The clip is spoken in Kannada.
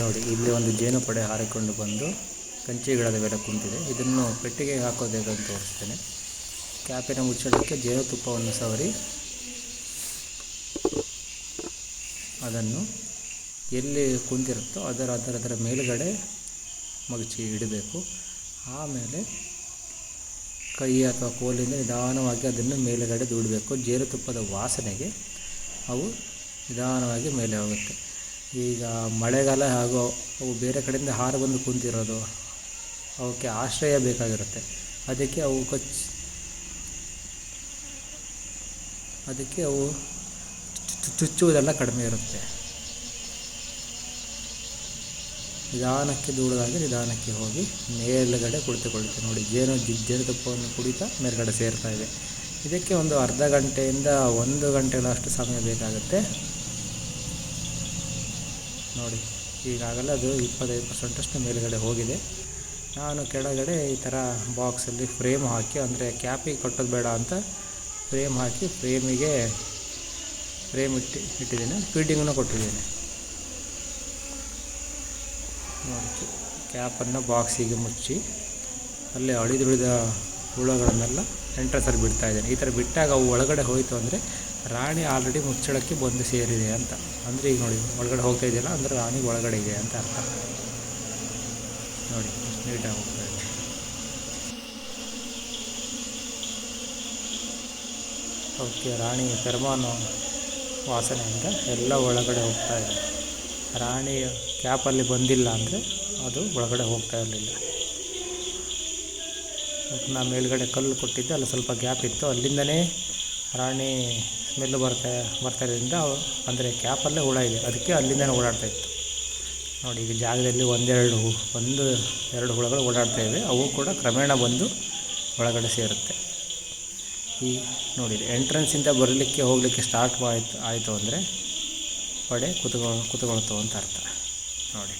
ನೋಡಿ, ಇಲ್ಲಿ ಒಂದು ಜೇನು ಪಡೆ ಹಾರಿಕೊಂಡು ಬಂದು ಕಂಚಿ ಗಿಡದ ಮೇಲೆ ಕುಂತಿದೆ. ಇದನ್ನು ಪೆಟ್ಟಿಗೆ ಹಾಕೋದು ಅಂತ ತೋರಿಸ್ತೇನೆ. ಕ್ಯಾಪಿನ ಮುಚ್ಚಳಕ್ಕೆ ಜೇನುತುಪ್ಪವನ್ನು ಸವರಿ ಅದನ್ನು ಎಲ್ಲಿ ಕುಂತಿರುತ್ತೋ ಅದರ ಅದರ ಅದರ ಮೇಲುಗಡೆ ಮಗಚಿ ಇಡಬೇಕು. ಆಮೇಲೆ ಕೈ ಅಥವಾ ಕೋಲಿಂದ ನಿಧಾನವಾಗಿ ಅದನ್ನು ಮೇಲುಗಡೆ ದೂಡಬೇಕು. ಜೇನುತುಪ್ಪದ ವಾಸನೆಗೆ ಅವು ನಿಧಾನವಾಗಿ ಮೇಲೆ ಹೋಗುತ್ತೆ. ಈಗ ಮಳೆಗಾಲ ಹಾಗೂ ಅವು ಬೇರೆ ಕಡೆಯಿಂದ ಹಾರ ಬಂದು ಕುಂತಿರೋದು, ಅವಕ್ಕೆ ಆಶ್ರಯ ಬೇಕಾಗಿರುತ್ತೆ. ಅದಕ್ಕೆ ಅವು ಕಚ್ ಅದಕ್ಕೆ ಅವು ಚುಚ್ಚುವುದೆಲ್ಲ ಕಡಿಮೆ ಇರುತ್ತೆ. ನಿಧಾನಕ್ಕೆ ದೂಡದಾಗಿ ನಿಧಾನಕ್ಕೆ ಹೋಗಿ ಮೇಲುಗಡೆ ಕುಳಿತುಕೊಳ್ಳುತ್ತೆ. ನೋಡಿ, ಜೇನು ಜೇನುತುಪ್ಪವನ್ನು ಕುಡಿತಾ ಮೇಲುಗಡೆ ಸೇರ್ತಾ ಇದೆ. ಇದಕ್ಕೆ ಒಂದು ಅರ್ಧ ಗಂಟೆಯಿಂದ ಒಂದು ಗಂಟೆಗಳಷ್ಟು ಸಮಯ ಬೇಕಾಗುತ್ತೆ. ನೋಡಿ, ಈಗಾಗಲೇ ಅದು ಇಪ್ಪತ್ತೈದು ಪರ್ಸೆಂಟಷ್ಟು ಮೇಲುಗಡೆ ಹೋಗಿದೆ. ನಾನು ಕೆಳಗಡೆ ಈ ಥರ ಬಾಕ್ಸಲ್ಲಿ ಫ್ರೇಮ್ ಹಾಕಿ, ಅಂದರೆ ಕ್ಯಾಪಿಗೆ ಕಟ್ಟೋದು ಬೇಡ ಅಂತ ಫ್ರೇಮ್ ಹಾಕಿ ಫ್ರೇಮಿಗೆ ಫ್ರೇಮ್ ಇಟ್ಟು, ಇಟ್ಟಿದ್ದೀನಿ, ಫೀಡಿಂಗನ್ನು ಕೊಟ್ಟಿದ್ದೀನಿ. ನೋಡಿ, ಕ್ಯಾಪನ್ನು ಬಾಕ್ಸಿಗೆ ಮುಚ್ಚಿ, ಅಲ್ಲೇ ಅಳಿದುಳಿದ ಹುಳುಗಳನ್ನೆಲ್ಲ ಎಂಟ್ರೆಸಲ್ಲಿ ಬಿಡ್ತಾಯಿದ್ದೇನೆ ಈ ಥರ ಬಿಟ್ಟಾಗ ಅವು ಒಳಗಡೆ ಹೋಯಿತು ಅಂದರೆ ರಾಣಿ ಆಲ್ರೆಡಿ ಮುಚ್ಚಳಕ್ಕೆ ಬಂದು ಸೇರಿದೆ ಅಂತ. ಅಂದರೆ ಈಗ ನೋಡಿ, ಒಳಗಡೆ ಹೋಗ್ತಾ ಇದೆಯಲ್ಲ, ಅಂದರೆ ರಾಣಿ ಒಳಗಡೆ ಇದೆ ಅಂತ ಅರ್ಥ. ನೋಡಿ ನೀಟಾಗಿ ಹೋಗ್ತಾ ಇದೆ. ಓಕೆ, ರಾಣಿ ಫೆರ್ಮಾನು ವಾಸನೆಯಿಂದ ಎಲ್ಲ ಒಳಗಡೆ ಹೋಗ್ತಾ ಇದೆ. ರಾಣಿ ಕ್ಯಾಪಲ್ಲಿ ಬಂದಿಲ್ಲ ಅಂದರೆ ಅದು ಒಳಗಡೆ ಹೋಗ್ತಾ ಇರಲಿಲ್ಲ. ನಾ ಮೇಲ್ಗಡೆ ಕಲ್ಲು ಕೊಟ್ಟಿದ್ದೆ, ಅಲ್ಲಿ ಸ್ವಲ್ಪ ಗ್ಯಾಪ್ ಇತ್ತು. ಅಲ್ಲಿಂದನೇ ರಾಣಿ ಸ್ಮೆಲ್ಲು ಬರ್ತಾ ಬರ್ತಾ ಇರೋದ್ರಿಂದ ಅಂದರೆ ಕ್ಯಾಪಲ್ಲೇ ಹುಳ ಇದೆ. ಅದಕ್ಕೆ ಅಲ್ಲಿಂದನೇ ಓಡಾಡ್ತಾ ಇತ್ತು. ನೋಡಿ ಈಗ ಜಾಗದಲ್ಲಿ ಒಂದೆರಡು, ಒಂದು, ಎರಡು ಹುಳುಗಳು ಓಡಾಡ್ತಾ ಇವೆ. ಅವು ಕೂಡ ಕ್ರಮೇಣ ಬಂದು ಒಳಗಡೆ ಸೇರುತ್ತೆ. ಈ ನೋಡಿ ಎಂಟ್ರೆನ್ಸಿಂದ ಬರಲಿಕ್ಕೆ ಹೋಗಲಿಕ್ಕೆ ಸ್ಟಾರ್ಟ್ ಆಯಿತು ಆಯಿತು ಅಂದರೆ ಪಡೆ ಕುತ್ಕೊ ಕುತ್ಕೊಳ್ತು ಅಂತ ಅರ್ಥ. ನೋಡಿ.